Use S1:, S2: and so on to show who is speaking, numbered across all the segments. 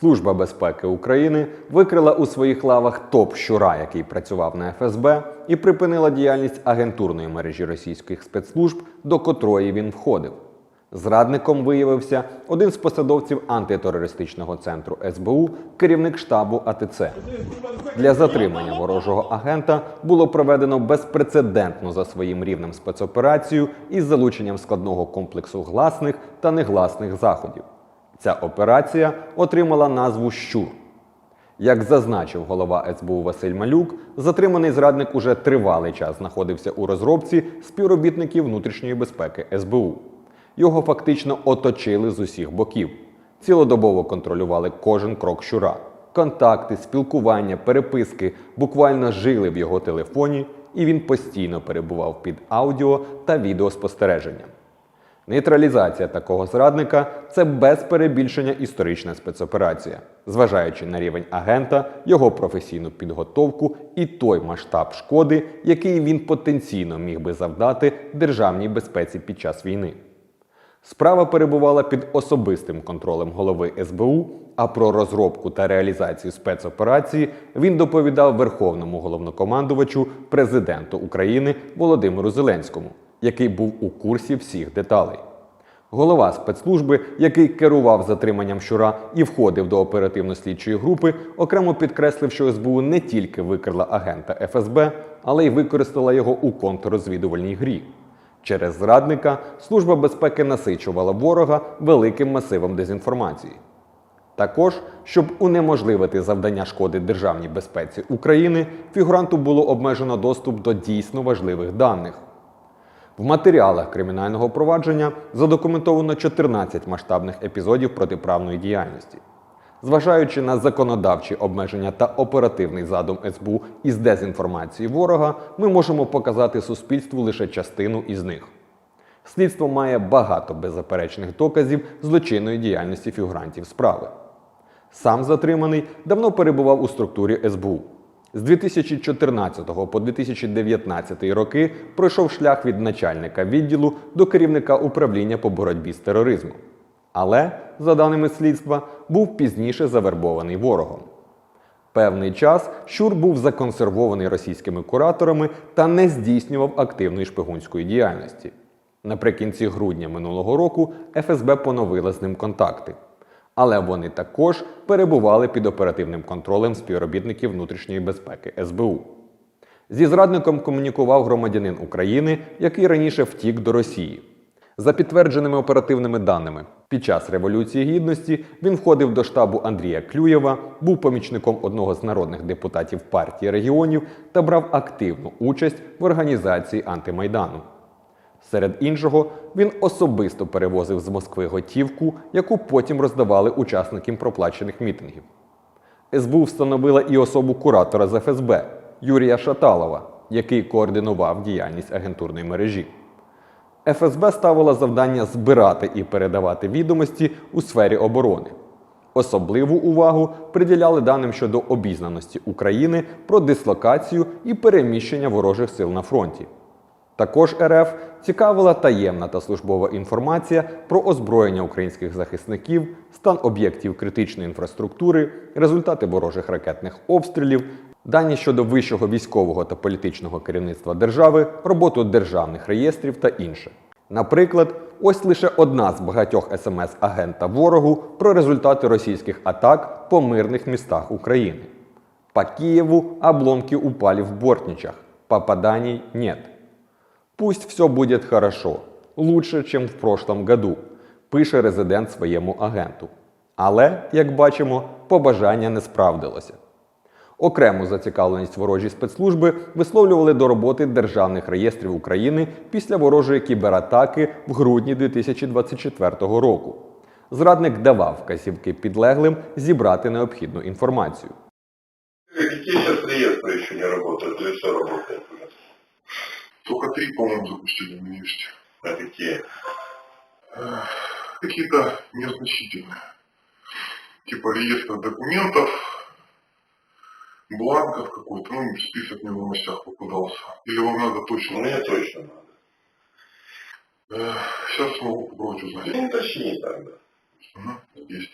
S1: Служба безпеки України викрила у своїх лавах топ щура, який працював на ФСБ, і припинила діяльність агентурної мережі російських спецслужб, до котрої він входив. Зрадником виявився один з посадовців антитерористичного центру СБУ, керівник штабу АТЦ. Для затримання ворожого агента було проведено безпрецедентну за своїм рівнем спецоперацію із залученням складного комплексу гласних та негласних заходів. Ця операція отримала назву Щур. Як зазначив голова СБУ Василь Малюк, затриманий зрадник уже тривалий час знаходився у розробці співробітників внутрішньої безпеки СБУ. Його фактично оточили з усіх боків. Цілодобово контролювали кожен крок щура. Контакти, спілкування, переписки буквально жили в його телефоні, і він постійно перебував під аудіо та відеоспостереженням. Нейтралізація такого зрадника це без перебільшення історична спецоперація, зважаючи на рівень агента, його професійну підготовку і той масштаб шкоди, який він потенційно міг би завдати державній безпеці під час війни. Справа перебувала під особистим контролем голови СБУ, а про розробку та реалізацію спецоперації він доповідав Верховному головнокомандувачу президенту України Володимиру Зеленському, який був у курсі всіх деталей. Голова спецслужби, який керував затриманням щура і входив до оперативно-слідчої групи, окремо підкреслив, що СБУ не тільки викрила агента ФСБ, але й використала його у контррозвідувальній грі. Через зрадника Служба безпеки насичувала ворога великим масивом дезінформації. Також, щоб унеможливити завдання шкоди державній безпеці України, фігуранту було обмежено доступ до дійсно важливих даних. В матеріалах кримінального провадження задокументовано 14 масштабних епізодів протиправної діяльності. Зважаючи на законодавчі обмеження та оперативний задум СБУ із дезінформації ворога, ми можемо показати суспільству лише частину із них. Слідство має багато беззаперечних доказів злочинної діяльності фігурантів справи. Сам затриманий давно перебував у структурі СБУ. З 2014 по 2019 роки пройшов шлях від начальника відділу до керівника управління по боротьбі з тероризмом. Але, за даними слідства, був пізніше завербований ворогом. Певний час Щур був законсервований російськими кураторами та не здійснював активної шпигунської діяльності. Наприкінці грудня минулого року ФСБ поновила з ним контакти. Але вони також перебували під оперативним контролем співробітників внутрішньої безпеки СБУ. Зі зрадником комунікував громадянин України, який раніше втік до Росії. За підтвердженими оперативними даними, під час Революції Гідності він входив до штабу Андрія Клюєва, був помічником одного з народних депутатів партії регіонів та брав активну участь в організації антимайдану. Серед іншого, він особисто перевозив з Москви готівку, яку потім роздавали учасникам проплачених мітингів. СБУ встановила і особу куратора з ФСБ Юрія Шаталова, який координував діяльність агентурної мережі. ФСБ ставила завдання збирати і передавати відомості у сфері оборони. Особливу увагу приділяли даним щодо обізнаності України про дислокацію і переміщення ворожих сил на фронті. Також РФ цікавила таємна та службова інформація про озброєння українських захисників, стан об'єктів критичної інфраструктури, результати ворожих ракетних обстрілів, дані щодо вищого військового та політичного керівництва держави, роботу державних реєстрів та інше. Наприклад, ось лише одна з багатьох смс агента ворогу про результати російських атак по мирних містах України. По Киеву обломки упали в Бортничах, попаданий нет. Пусть все будет хорошо, лучше, чем в прошлом году, пише резидент своєму агенту. Але, як бачимо, побажання не справдилося. Окрему зацікавленість ворожі спецслужби висловлювали до роботи державних реєстрів України після ворожої кібератаки в грудні 2024 року. Зрадник давав вказівки підлеглим зібрати необхідну інформацію.
S2: Какие сейчас реестры еще не или все уже?
S3: Только три, по-моему, запустили в университете.
S2: А какие?
S3: Какие-то незначительные. Типа реестр документов, бланков какой-то, ну, список мне в новостях попадался. Или вам надо
S2: Ну,
S3: точно?
S2: мне точно надо.
S3: Сейчас смогу попробовать узнать.
S2: Ну, уточни тогда.
S3: Ага, есть.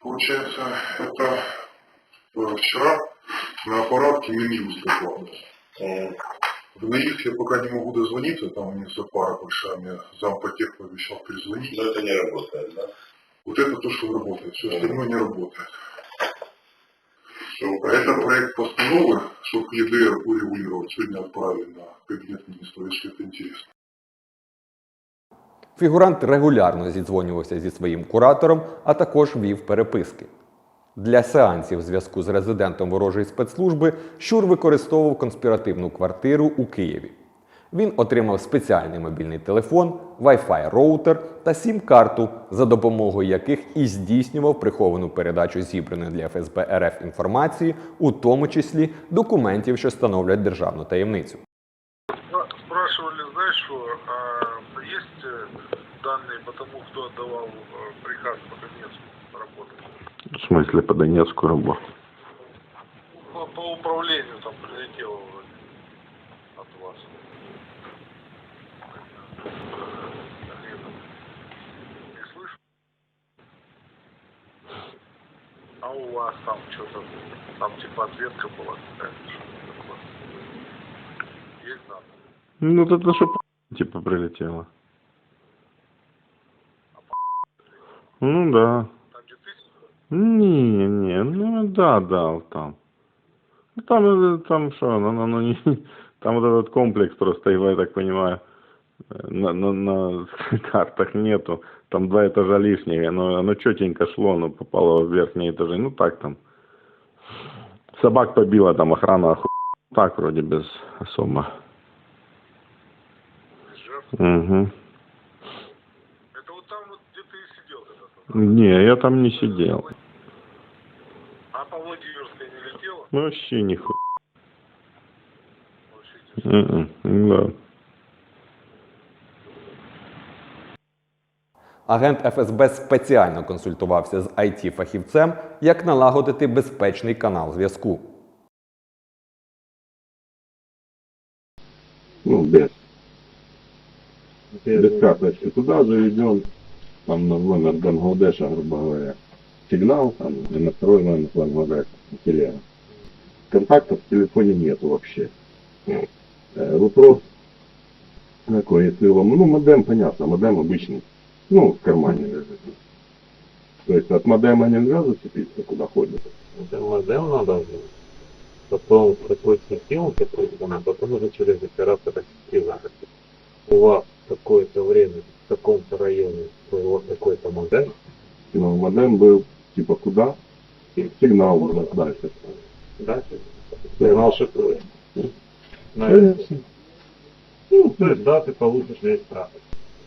S3: Получается, это вчера на аппаратке Минюс попал.
S2: М,
S3: В НАИС я пока не могу дозвониться, там у них запара большая, мне зампотех пообещал перезвонить.
S2: Но это не работает, да?
S3: Вот это то, что работает, все остальное не работает.
S2: Что
S3: А Это проект постановы, чтобы ЕДР урегулировать. Сегодня отправили на кабинет министра, если это интересно.
S1: Фігурант регулярно зідзвонювався зі своїм куратором, а також вів переписки. Для сеансів зв'язку з резидентом ворожої спецслужби Щур використовував конспіративну квартиру у Києві. Він отримав спеціальний мобільний телефон, Wi-Fi роутер та сім-карту, за допомогою яких і здійснював приховану передачу зібраної для ФСБ РФ інформації, у тому числі документів, що становлять державну таємницю.
S4: Ну, Спрашивали, знаешь, что а, есть э, данные по тому, кто отдавал э, приказ по Донецку работать?
S5: В смысле по Донецку работу?
S4: По, по управлению там прилетело вроде от вас. Не слышу? А у вас там что-то, там типа ответка была какая-то, такое? Есть данные?
S5: Ну, вот это что типа прилетело. Ну да. Не, не, ну да, да, там. Ну там, э, там что, ну, ну, ну, не, там вот этот комплекс просто его, я так понимаю, э, на, на, на картах нету. Там два этажа лишние, оно, оно четенько шло, оно попало в верхние этажи. Ну так там. Собак побила, там охрана оху... Так вроде без особо. Угу. Не, я там не сидел.
S4: А по Владимирской не летело?
S5: Ну, Вообще нихуя. Да.
S1: Агент ФСБ спеціально консультувався з IT-фахівцем, як налагодити безпечний канал зв'язку.
S6: ну, без. Без карточки. Туда заведен, там на номер Бангладеша, грубо говоря, сигнал, там, и на второй номер Бангладеш, телега. Контактов в телефоне нету вообще. Э, Вопрос такой, если вам, ну, модем, понятно, модем обычный, ну, в кармане лежит. То есть от модема нельзя зацепиться, куда ходит.
S7: Это модем надо, потом какой систему, который а потом уже через оператора сети записи. У вас какое-то время в таком-то районе был какой-то модем,
S6: Но модем был, типа, куда? И сигнал уже дальше.
S7: да? Сигнал шифрует. Ну, то есть, да, ты получишь весь трафик,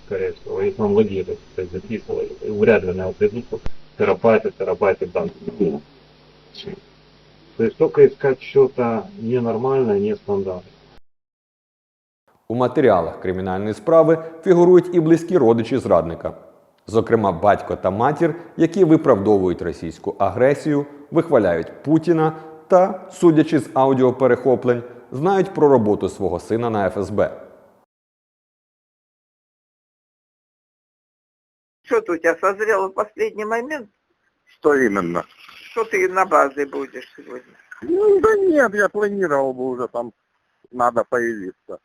S7: скорее всего, если он логирует, то есть записывали, и вряд ли на него придут терабайты, терабайты данных.
S6: Ну,
S7: То есть только искать что-то ненормальное, нестандартное.
S1: У матеріалах кримінальної справи фігурують і близькі родичі зрадника, зокрема батько та матір, які виправдовують російську агресію, вихваляють Путіна та, судячи з аудіоперехоплень, знають про роботу свого сина на ФСБ.
S8: Что-то у тебя созрело в последний момент?
S9: Что именно?
S8: Что ты на базе будешь сегодня?
S9: Ну, да нет, я планировал бы уже там, надо появиться.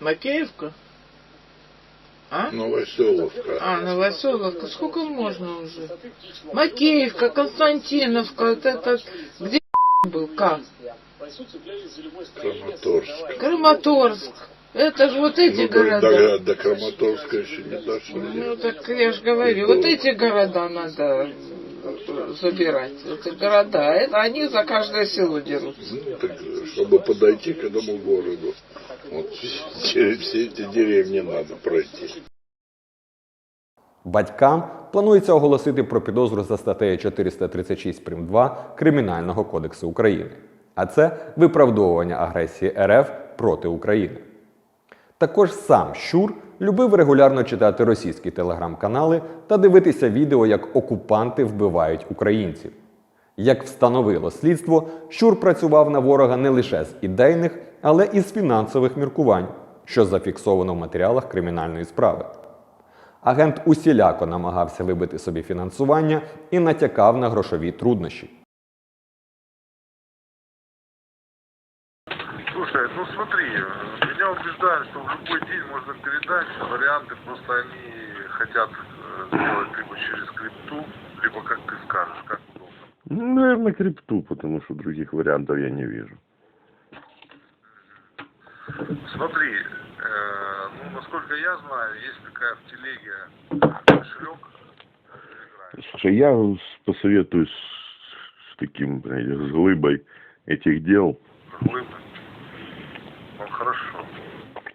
S10: Макеевка? А?
S2: Новоселовка.
S10: А, Новоселовка. Сколько можно уже? Макеевка, Константиновка, вот это... Где был? Как?
S2: Краматорск.
S10: Краматорск. Это же вот эти
S2: Ну,
S10: города.
S2: до- до Краматорска еще не дошли.
S10: Ну, так я же говорю, вот эти города надо забирать. Эти города, это они за каждое село дерутся.
S2: Ну, так, чтобы подойти к этому городу. Вот через все эти деревни надо пройти.
S1: Батькам планується оголосити про підозру за статтею 436 прим. 2 Кримінального кодексу України. А це виправдовування агресії РФ проти України. Також сам Щур любив регулярно читати російські телеграм-канали та дивитися відео, як окупанти вбивають українців. Як встановило слідство, Щур працював на ворога не лише з ідейних, але і з фінансових міркувань, що зафіксовано в матеріалах кримінальної справи. Агент усіляко намагався вибити собі фінансування і натякав на грошові труднощі.
S4: Слушай, ну смотри, меня убеждают, что в любой день можно передать. Варианты просто они хотят э, сделать либо через крипту, либо как ты скажешь, как удобно.
S5: Ну, наверное, крипту, потому что других вариантов я не вижу.
S4: Смотри, э, ну насколько я знаю, есть такая в телеге э, кошелек. Telegram.
S5: Слушай, я посоветуюсь с, с таким, знаете, с глыбой этих дел.
S4: Глыбы. Ну хорошо.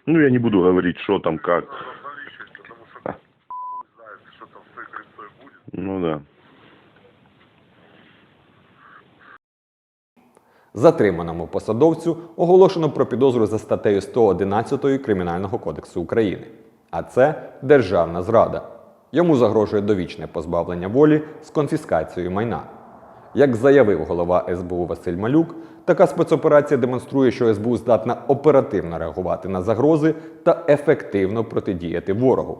S5: Ну, я не буду говорить, что там, как. Ну да.
S1: Затриманому посадовцю оголошено про підозру за статтею 111 Кримінального кодексу України. А це державна зрада. Йому загрожує довічне позбавлення волі з конфіскацією майна. Як заявив голова СБУ Василь Малюк, така спецоперація демонструє, що СБУ здатна оперативно реагувати на загрози та ефективно протидіяти ворогу.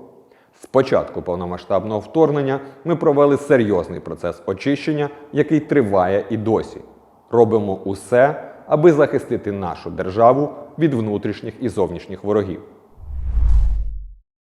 S1: З початку повномасштабного вторгнення ми провели серйозний процес очищення, який триває і досі. Робимо усе, аби захистити нашу державу від внутрішніх і зовнішніх ворогів.